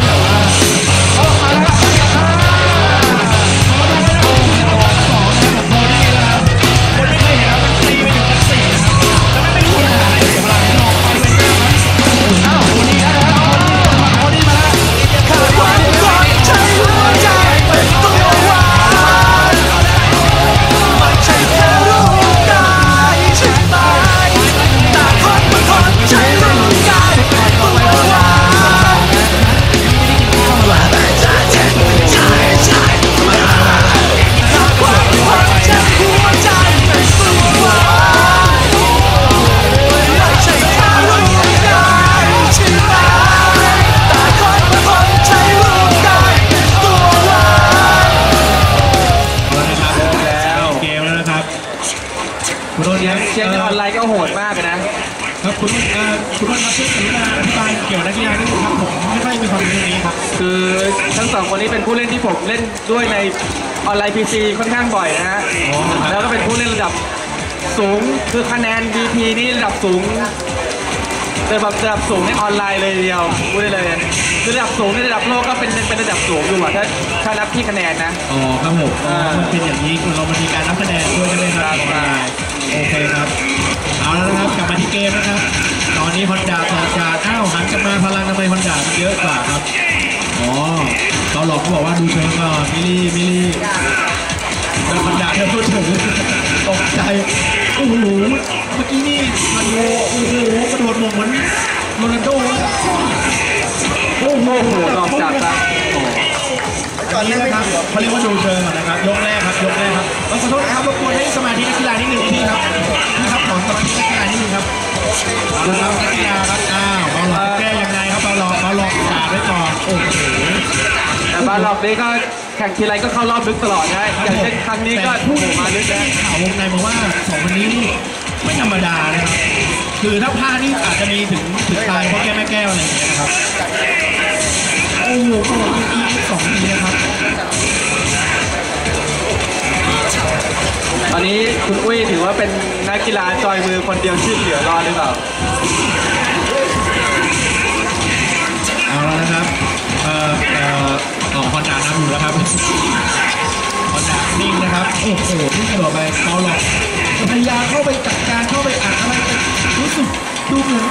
ที่แโดนยังเกมในออนไลน์ก็โหดมากเลยนะ ครับคุณเอ่อคุณโดนครับช่วยกรุณาอธิบายเกี่ยวกับนักกีฬาดนึงครับผมไม่ค่อยมีความรู้เรื่องนี้ครับคือทั้งสองคนนี้เป็นผู้เล่นที่ผมเล่นด้วยในออนไลน์ PC ค่อนข้างบ่อยนะฮะ แล้วก็เป็นผู้เล่นระดับสูงคือคะแนน VP นี่ระดับสูงระดับระดับสูงในออนไลน์เลยเดียวพูดได้เลยคือระดับสูงในระดับโลกก็เป็นเป็นระดับสูงอยู่อะถ้าถ้านับที่คะแนนนะ อ๋อครับผมมันเป็นอย่างนี้คือเรามันมีการนับคะแนนด้วยใช่ไหมครับ โอเคครับ เอาแล้วนะครับกลับมาที่เกมนะครับ ตอนนี้ฮอนดาต่อจากอ้าวหันกลับมาพลังทำไมฮอนดาเยอะกว่าครับ อ๋อตอนหลอกเขาบอกว่าดูเชิงก่อนมิลี่มิลี่แล้วฮอนดาเนี่ยพูดถึงตกใจ โอ้โห เมื่อกี้นี่มันโอ้โห เขาเรียกว่าดูเชิงก่อนนะครับ ยกแรกครับ ยกแรกครับขอโทษนะครับรบกวนให้สมาธินักกีฬานิดหนึ่งพี่ครับพี่ครับขอสมาธินักกีฬานิดหนึ่งครับเอาละครับนักกีฬาครับอ้าวเบาหลอกแก้ยังไงครับเบาหลอกเบาหลอกกาดไว้ก่อนโอ้โหแต่บาร์รอบนี้ก็แข่งทีไรก็เข้ารอบลึกตลอดนะอย่างเช่นครั้งนี้ก็โอ้โหมาลึกนะข่าววงในมาว่าสองคนนี้นี่ไม่ธรรมดานะครับคือถ้าพลาดนี่อาจจะมีถึงถึงตายเพราะแก้แม่แก้วอะไรอย่างเงี้ยนะครับโอ้โหโอ้โหอีกสองทีนะครับ ตอนนี้คุณอุ้ยถือว่าเป็นนักกีฬาจอยมือคนเดียวที่เหลือรอดหรือเปล่า เอาแล้วนะครับ เอ่อเอ่ออ๋อคอนดานำอยู่แล้วครับคอนดานิ่งนะครับ โอ้โหนี่กระโดดไปเกาหลอกพยายามเข้าไปจัดการเข้าไปอัดอะไรรู้สึก ดูเหมือน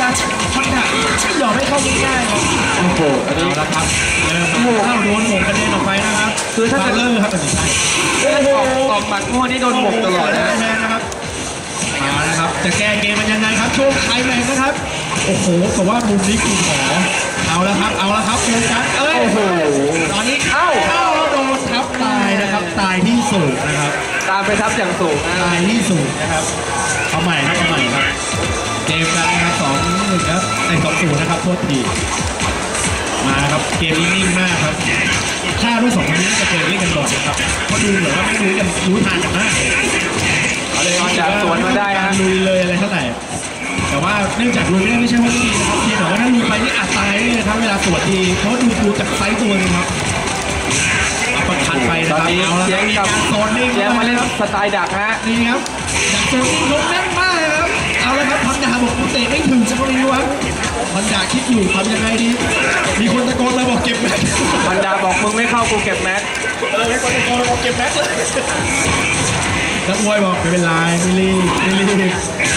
ยาคอนดาไม่ยอมให้เข้าง่ายๆครับโอ้โหอันนี้เอาละครับเริ่มเข้าโดนหมงกระเด็นออกไปนะครับคือถ้าจะเลอร์ครับตัดสินใจออกออกหมัดมั่วนี่โดนหมกตลอดนะแมนนะครับมาแล้วครับจะแก้เกมมันยังไงครับช่วงไคลแม็กซ์นะครับโอ้โหแต่ว่ามุมนี้คุณหมอเอาแล้วครับ เอาแล้วครับโฟกัสเอ้ยโอ้โหตอนนี้เอ้าเข้าแล้วโดนทับตายนะครับ ตายที่สูงนะครับ ตามไปทับอย่างสูงตายที่สูงนะครับเอาใหม่ครับเอาใหม่ครับ มกันนะครับสองหนึ่งครับไอ้สองศูนย์นะครับโทษทีมาครับเกมนี้นิ่งมากครับคาดว่าสองคนนี้จะเคยเล่นกันบ่อยนะครับเพราะดูเหมือนว่าไม่รู้กันรู้ทางกันมากเอาเลยเอาจากสวนมาได้กาฮะรลุยเลยอะไรเท่าไหร่แต่ว่าเนื่องจากลุยไม่ได้ไม่ใช่ว่าไม่ดีนะครับเพียงแต่ว่าถ้าลุยไปนี่อาจตายได้เลยครับเวลาสวนทีเพราะดูดูจากไซส์ตัวนึงครับเอาประคันไปตนะอนครับนี้เอาละเสีคยรับงมีกับการโซนนิ่งเสียงมาเล่นครับสไตล์ดักฮะนี่ครับจากโซนนิ่งลงแน่นมาก เลยครับเอาละครับพันดาบอกกูเตะไม่ถึงจังเลยครับพันดาคิดอยู่ทำยังไงดี มีคนตะโกนเลยบอกเก็บแม็กบรรดาบอกมึงไม่เข้ากูเก็บแมสเออมีคนตะโกนเลยบอกเก็บแม็กเลยนักมวยบอกไม่เป็นไรไม่รีบไม่รีบ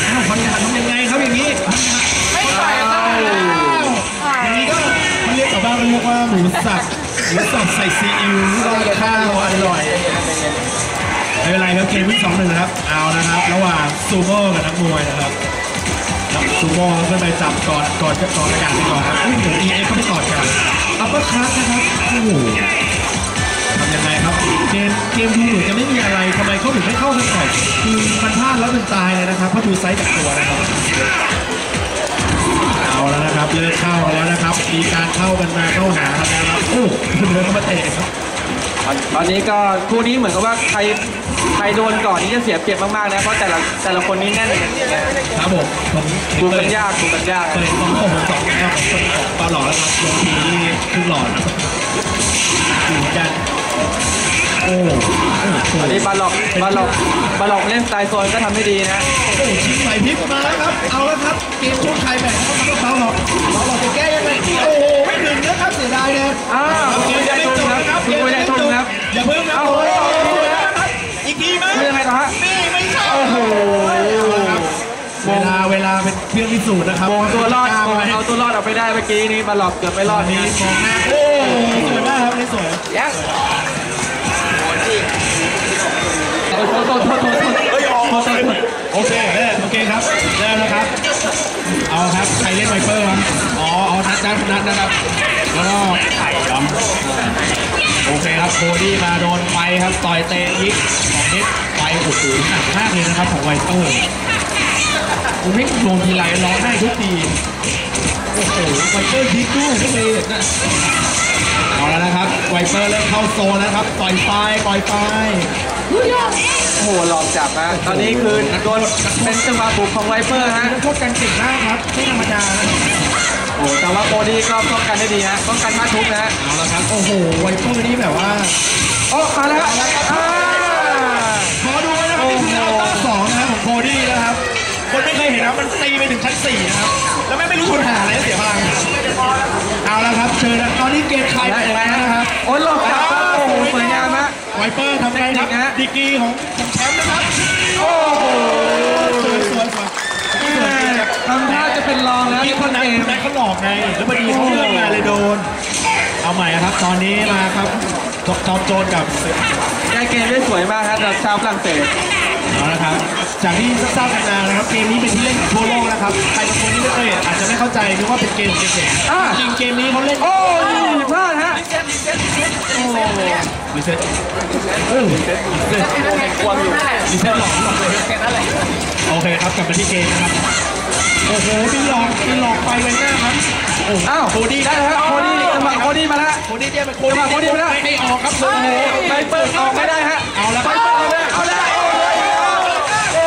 อ้าวพันดาทำยังไงครับอย่างนี้พันดาไม่ใส่ตาอันนี้ก็เขาเรียกกับบ้านมันเรียกว่าหมูสับหมูสับใส่ซีอิ๊วราดข้าวอร่อยไม่ เป็นไรครับเกมที่สองหนึ่งนะครับเอานะครับระหว่างซูโม่กับนักมวยนะครับซูโม่ขึ้นไปจับก่อนก่อนจะก่อนอากาศไปก่อนครับอุ้ยเดี๋ยวเอเอฟเขาไปกอดกันอัปเปอร์คัทนะครับโอ้โหทำยังไงครับเกมเกมดูเหมือนจะไม่มีอะไรทำไมเขาถึงไม่เข้ากันก่อนคือมันพลาดแล้วเป็นตายเลยนะครับเพราะดูไซส์จากตัวนะครับเอาแล้วนะครับเลิกเข้าแล้วนะครับ มีการเข้ากันมาเข้าหากันแล้วโอ้เดินเข้ามาเตะครับตอนนี้ก็คู่นี้เหมือนกับว่าใคร ใครโดนก่อนนี่จะเสียเปรียบมากๆนะ เพราะแต่ละแต่ละคนนี่แน่นครับผมผมดูเคกัยนยากดูกันยากเคยสองผมสองครับคนของปลาหลอดแล้วครับลงทีนี่ครึ่งหลอดนะครับอยู่เหมือนกันโอ้โหโอ้โหตอนนี้บาล็อกบาล็อกบาล็อกเล่นสไตล์โซนก็ทำให้ดีนะโอ้โหชิงไหวพริบมาแล้วครับ เอาแล้วครับ เกมช่วงไทยแบ่งเข้ามาก็เบาหลอกเบาหลอกจะแก้ยังไง โอ้โหไม่ถึงนะครับสูจน์นะครับโกงตั วรอดกล้าโกงไหมเอาตัวรอดออกไปได้เมื่อกี้นี้มาหลอกเกือบไม่รอดมีนี่มองหน้าโอ้สวยมากครับนี่สวยยังโอ้โหโทษโทษโทษโทษเฮ้ยออกโอเคโอเคโอเคครับเริ่มแล้วครับ เอาครับใครเล่นไวเปอร์ครับอ๋อเอานัดนัดนัดนะครับแล้วก็ยอมโอเคครับโคดี้มาโดนไฟครับต่อยเตะยิกของนิดไฟโอ้โหหนักมากเลยนะครับของไวเปอร์ ผมไม่โดนทีไรร้องได้ทุกทีโอ้โหไวเปอร์ยิกด้วยไม่เคยเห็นนะเอาแล้วนะครับไวเปอร์เริ่มเข้าโซนแล้วครับต่อยไฟต่อยไฟโอ้โหหลอกจับฮะตอนนี้คือโดนเป็นจังหวะบุกของไวเปอร์ฮะพวกกันเก่งมากครับไม่ธรรมดานะโอ้โหแต่ว่าโบดี้ก็ป้องกันได้ดีฮะป้องกันท่าทุบนะฮะเอาละครับโอ้โหไวเปอร์นี่แบบว่าโอ้มาแล้วอ่าขอดูไว้นะครับนี่คืออัลต้าสองนะครับของโคดี้นะครับ คนไม่เคยเห็นนะมันตีไปถึงชั้นสี่นะครับ แล้วแม่งไม่รู้ชนหาอะไรแล้วเสียพลังเอาละครับเชิญนะตอนนี้เกมใครได้ไปไหมแล้วฮะนะครับโอ้ยหลอกจับครับโอ้โหสวยงามฮะไวเปอร์ทำไงครับเทคนิคฮะดีกรีของของแชมป์นะครับโอ้โหสวยสวยสวยสวยจริงครับทำท่าจะเป็นรองแล้วที่ที่คคนนนั้นเกมคนนั้นเขาหลอกไงแล้วพอดีเขาเลือกมาเลยโดน เอาใหม่นะครับ ตอนนี้มาครับจอมโจรกับแก้เกมได้สวยมากครับสำหรับชาวฝรั่งเศส เอาละครับ จากที่ทราบกันมานะครับ เกมนี้เป็นที่เล่นของทั่วโลกนะครับ ใครบางคนที่ไม่เคยเห็นอาจจะไม่เข้าใจนึกว่าเป็นเกมเกมๆอ่าจริงเกมนี้เขาเล่น โอ้ยพลาดฮะรีเซ็ตเออรีเซ็ตรีเซ็ตรีเซ็ตหลอกหลอกเลยโอเคครับ กลับมาที่เกมนะครับ โอ้โหมีหลอกมีหลอกไปไว้หน้าครับโอ้โหอ้าวโคดี้ได้แล้วครับโคดี้จังหวะโคดี้มาแล้ว โคดี้เจมส์โคจังหวะโคดี้มาแล้ว ไม่ให้ออกครับโอ้โห ไปเปิดออกไม่ได้ฮะเอาละคไปรับเปิดออกไม่ได้เอาได้โอ้ยโอ้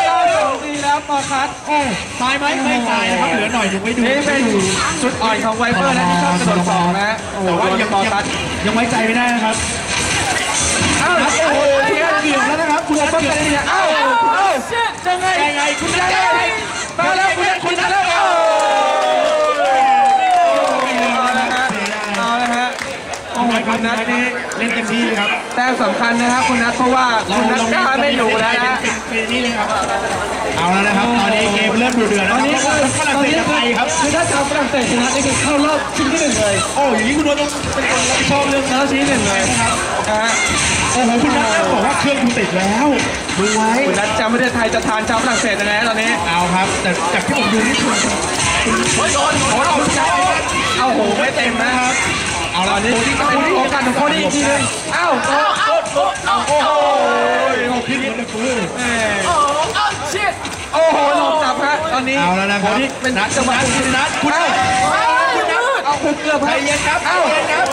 ยเอาได้ของดีแล้วปอ คัสโอ้ตายไหมไม่ตายนะครับเหลือหน่อยดูไว้ดูนี่เป็นจุดอ่อนของไวเปอร์นะที่ชอบกระโดดสองนะโอ้โหแต่ว่าโดนยังปอยังคัสยังไว้ใจไม่ได้นะครับอ้าวโอ้โหคุณนัทเกือบแล้วนะครับคุณนัทป้องเกืกัอนบได้ดีนะอ้าวอ้าวยังไงยังไงคุณนัยัทงไงมาแล้วคุณนัทคุณนัทแล้วโอ้เอาละฮะเอาละฮะโอ้โหคุณนัทนี่ เล่นเต็มที่ครับแต้มสำคัญนะครับคุณนัทเพราะว่าคุณนัทกล้าไม่อยู่แล้วนะเป็นเป็นนี่เลยครับ เอาแล้วนะครับ ตอนนี้เกมเริ่มดูเดือดตแล้วอนนี้คคืรับอฝรั่งตอนเศสนี้กับคืไทอยครับคือถ้าชาวฝรั่งเศสชนะนี่คือเข้ารอบชิงที่หนึ่งเลย โอ้อย่างนี้คุณโดนต้องเป็นคนรับผิดชอบเรื่องเข้ารอบชิงที่หนึ่งเลยนะครับนะฮะโอ้โหคุณนัทบอกว่าเครื่องคุณติดแล้วดูไว้คุณนัทจำประเทศไทยจะทานชาวฝรั่งเศสนะฮะตอนนี้เอาครับ แต่จากที่ผมดูนี่คุณคุณโดนโดนเอาใจเอาโหไม่เต็มนะครับ เอาละนนี้โคดี้ก็เป็นโอกาสของโคดี้อีกทีนึงเอ้าโอ้โอ้โอ้โอ้โหโอ้ขึ้นเหมือนกับคุณแม่โอ้โหหลบจับฮะตอนนี้เอาแล้วนะครับเป็นนัดจังหวะคุณนัทคุณนัทคุณนัทเอาคุณเกือบใจเย็นครับเอ้าเย็นครับ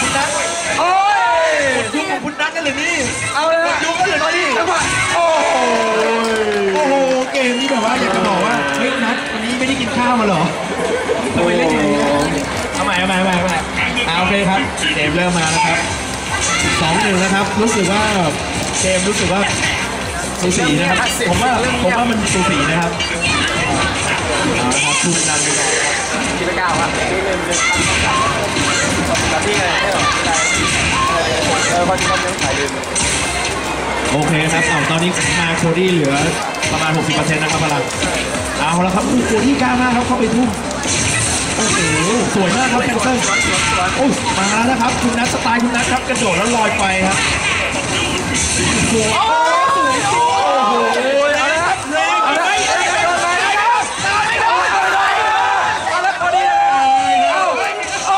คุณนัทโอ้ยยุ่งกับคุณนัทกันเลยนี่เอาเลยยุ่งกันเลยตอนนี้จังหวะโอ้โหโอ้โหเกมนี้แบบว่าอยากจะบอกว่าเฮ้ยนัทวันนี้ไม่ได้กินข้าวมาหรอทำไมเล่นอย่างนี้เอาใหม่เอาใหม่เอาใหม่เอาใหม่เอาโอเคครับเกมเริ่มมาแล้วครับสองหนึ่งนะครับ รู้สึกว่าเกมรู้สึกว่าสูสีนะครับผมว่าผมว่ามันสูสีนะครับเอาละครับคุณนันไปก่อนที่ไปก้าวครับที่หนึ่งหนึ่งกับที่ไงไม่หรอเออพอดีเขาเลี้ยงขายดื่มโอเคครับเอาตอนนี้มาโคดี้เหลือประมาณ 60%นะครับพลังเอาละครับโคดี้กล้ามากครับเข้าไปทุ่ม โอ้โหสวยมากครับแคนเซิลโอ้มาแล้วนะครับ คุณนัทสไตล์คุณนัทครับกระโดดแล้วลอยไปครับโอ้สวยโอ้โห โอ้ยเอาละครับเอาละเอาละเอาละเอาละเอาละเอาละพอดีเอาโอ้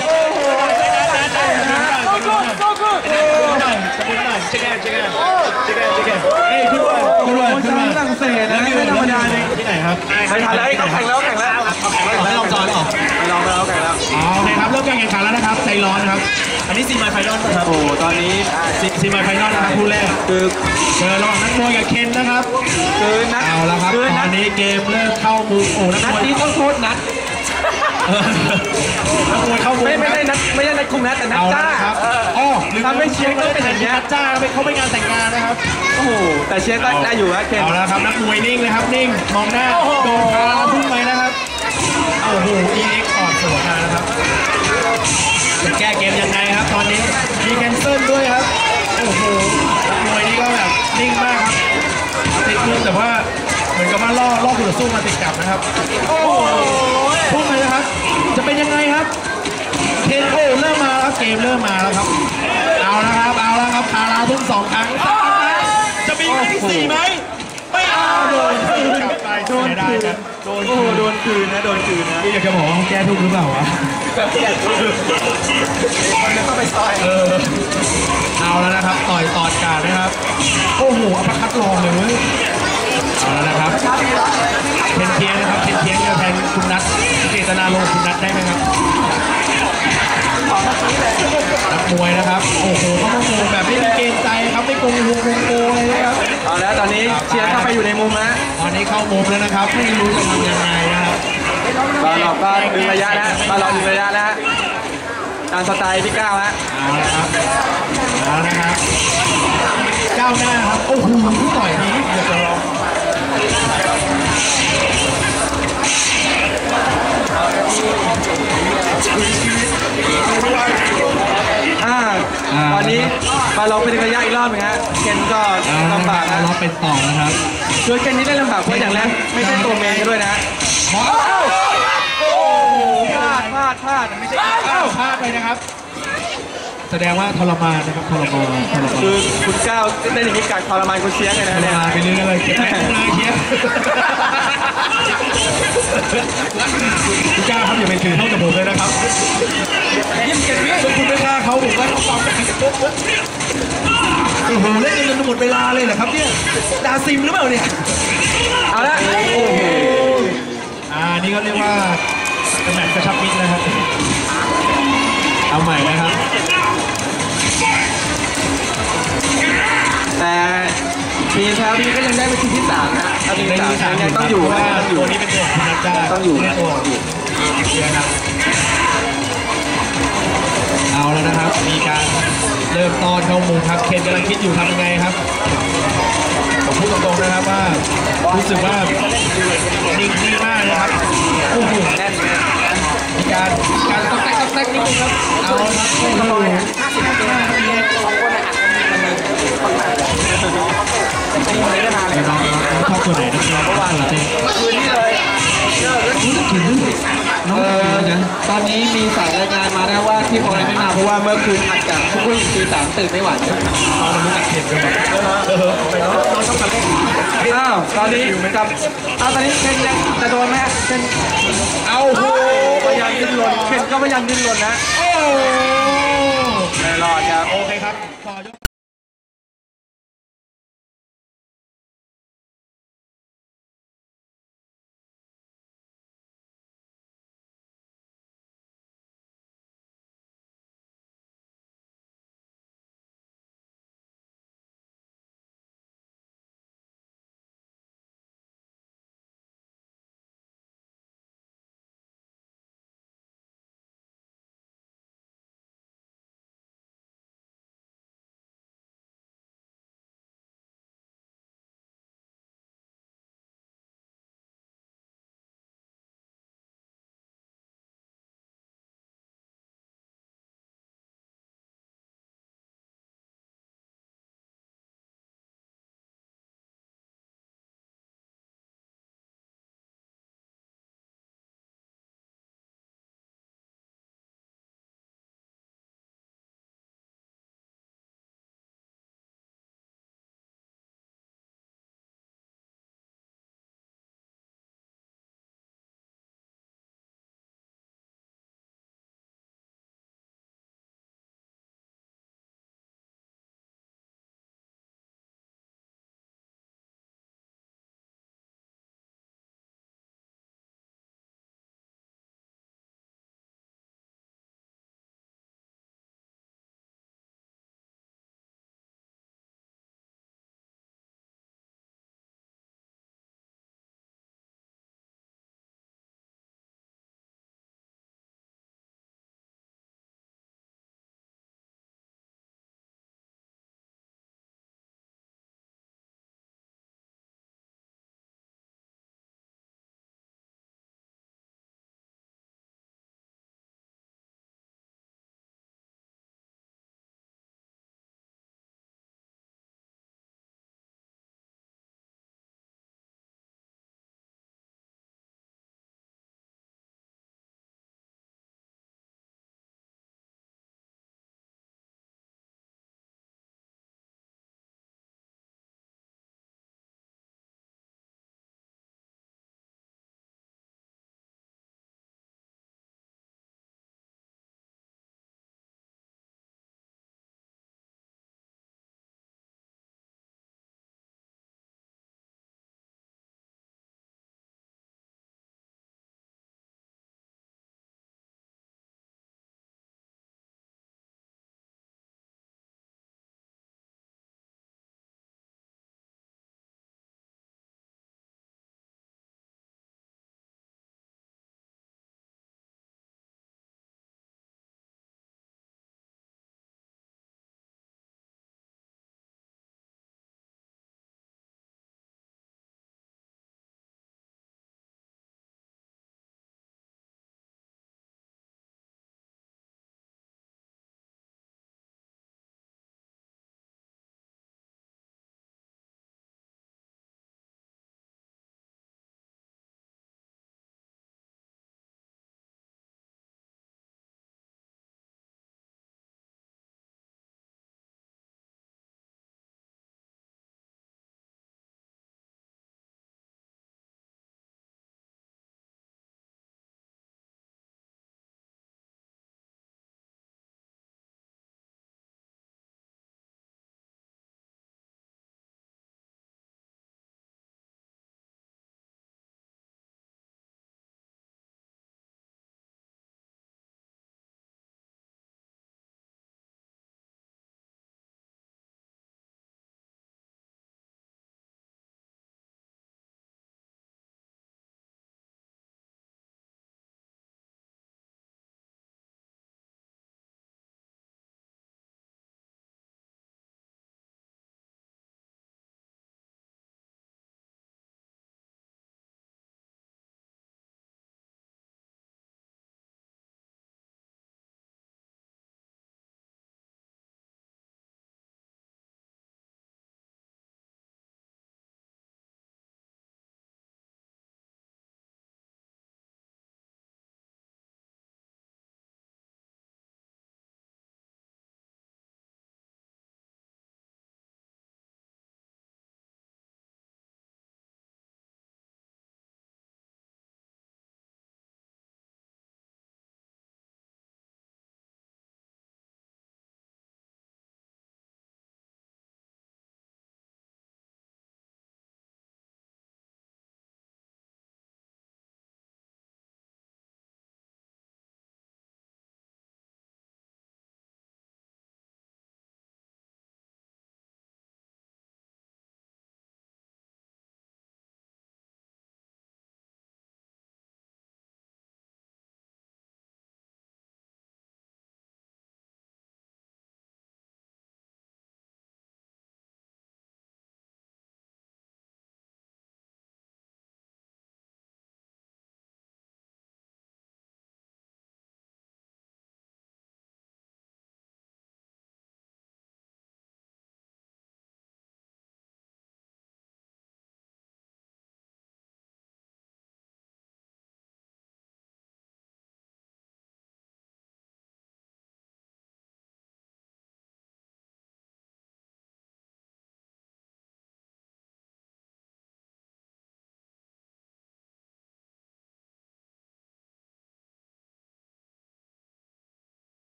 โอ้โหโกกูโกกู เช็คแอนเช็คแอนเช็คแอนเช็คแอนเอ้ยคุณด้วยคุณด้วยคุณด้วย ฝรั่งเศสนะไม่ธรรมดาเลย ที่ไหนครับ ไปทันแล้วเขาแข่งแล้วแข่งแล้ว ไม่ลองจอยหรอ ไปลองไปแล้วแข่งแล้ว อ๋อโอเคครับเริ่มการแข่งขันแล้วนะค รับใจร้อนนะครับ อันนี้ซีมายไฟนอลครับโอ้ตอนนี้ซีมายไฟนอลนะครับคู่แรกคือเจอระหว่างนักมวยกับเคนนะครับคือนัดเอาละครับคือตนัอดนนี้เกมเริ่มเข้ามือโอ้นักนัดมวยนี้ต้องโทษนัดเออนักมวยเข้ามือไม่ไม่คได้รับนัดไม่ใช่นัดคุมนัดแต่นัดเอาละจ้าครับเอออ๋อลืมทำให้เชียร์ก็เป็นอย่างเงี้ยนัดจ้าไปเขาไปงานแต่งงานนะครับโอ้โหแต่เชียร์ก็ได้อยู่นะเคนเอาละครับนักมวยนิ่งเลยครับนิ่งมองหน้าโดนขาพุ่งไปนะครับ โอ้โหอีเอ็กออดสวนมานะครับจะแก้เกมยังไงครับ ตอนนี้มีแคนเซิลด้วยครับ โอ้โหนักมวยนี่ก็แบบนิ่งมากครับติดมือแต่ว่าเหมือนกับว่าล่อล่อคู่ต่อสู้มาติดกับนะครับ โอ้โหพุ่งเลยนะครับ จะเป็นยังไงครับเคนโอ้เริ่มมาแล้วครับเกมเริ่มมาแล้วครับ เอาละครับ เอาละครับคาราทุ่มสองครั้งสามครั้งจะมีครั้งที่สี่ไหมไม่เอา โดนคืนไปโดนคืนโดนโอ้โหโดนคืนนะ โดนคืนนะพี่อยากจะบอกว่าแก้ทุกข์หรือเปล่าวะต้องไปซอยเออเอาแล้วนะครับ ต่อยตอดการนะครับ โอ้โหอัปคัดลองเลยเว้ยเอาแล้วนะครับเพนเทียงนะครับเพนเทียงจะแทนคุณนัทเจตนาลงคุณนัทได้ไหมครับ นักมวยนะครับ โอ้โหเขามาโมแบบไม่มีเกรงใจครับไม่โกงวงโกงโกเลยนะครับเอาแล้วตอนนี้เชียร์เข้าไปอยู่ในมุมนะตอนนี้เข้ามุมแล้วนะครับ ไม่รู้จะทำยังไงนะครับบาหลอกก็ดึงระยะนะบาหลอกดึงระยะนะฮะตามสไตล์พี่ก้าวฮะเอาละครับเอาละนะครับก้าวหน้าครับ โอ้โหต่อยนี้เดี๋ยวจะลอง อ่าตอนนี้บาหลอกไปดึงระยะอีกรอบหนึงฮะเคนก็ลำบากนะเราเป็นต่อนะครับคือเคนนี้ได้ลำบากเพราะอย่างแรกไม่ใช่ตัวเมนด้วยนะขอพลาดพลาดพลาดไม่ใช่เอ้าพลาดไปนะครับ แสดงว่าทรมานนะครับทรมานทรมานคือคุณก้าวได้อย่างนี้กัดทรมานคุณเชียงเลยนะทรเนี่ย มานไปเรื่อยๆเลยเก็บแม่เลยเคียคุณกล้าครับอย่าไปถือเท่ากับผมเลยนะครับยิ่งเก็บถ้าคุณไม่ฆ่าเขาผมว่าเขาปั๊มกันโอ้โหเล่นกันจนหมดเวลาเลยเหรอครับเนี่ยดาซิมหรือเปล่าเนี่ย เอาละ โอ้โห อ่า นี่ก็เรียกว่าเป็นแมตช์กระชับมิตรนะครับ เอาใหม่นะครับ แต่ทีมแชมป์นี้ก็ยังได้เป็นทีมที่สามนะเอาทีมในที่สามที่สามยังต้องอยู่เพราะนะว่าต้องอยู่ตัวนี้เป็นตัวของคุณนัทได้ต้องอยู่เป็นตัวของอยู่นะครับเอาแล้วนะครับ มีการเริ่มต้อนเข้ามุมครับเคนกำลังคิดอยู่ทำยังไงครับผมพูดตรงๆนะครับว่ารู้สึกว่านิ่งนิ่งมากนะครับโอ้โหแน่นมีการมีการต๊อกแต๊ก อกแต๊กนิดนึงครับเอาละครับโอ้โหห้าสิบห้าทีสองไอ้น้องน้องชอบตัวไหนนะน้องชอบตัวไหนคืนนี้เลยรู้สึกถึงน้องเอเอออนะ ตอนนี้มีสายรายงานมานะว่าที่คนไม่มาเพราะว่าเมื่อคืนอัดจากทุกคนตีสามตื่นไม่ไหวน้องรู้จักเข็มกันเออไปน้องน้องชอบการเล่นอ้าวตอนนี้กับอ้าวตอนนี้เคนยังจะโดนไหมเคนเอาโหพยายามดิ้นรนเคนก็พยายามดิ้นรนนะโอ้ไม่รอดครับโอเคครับต่อ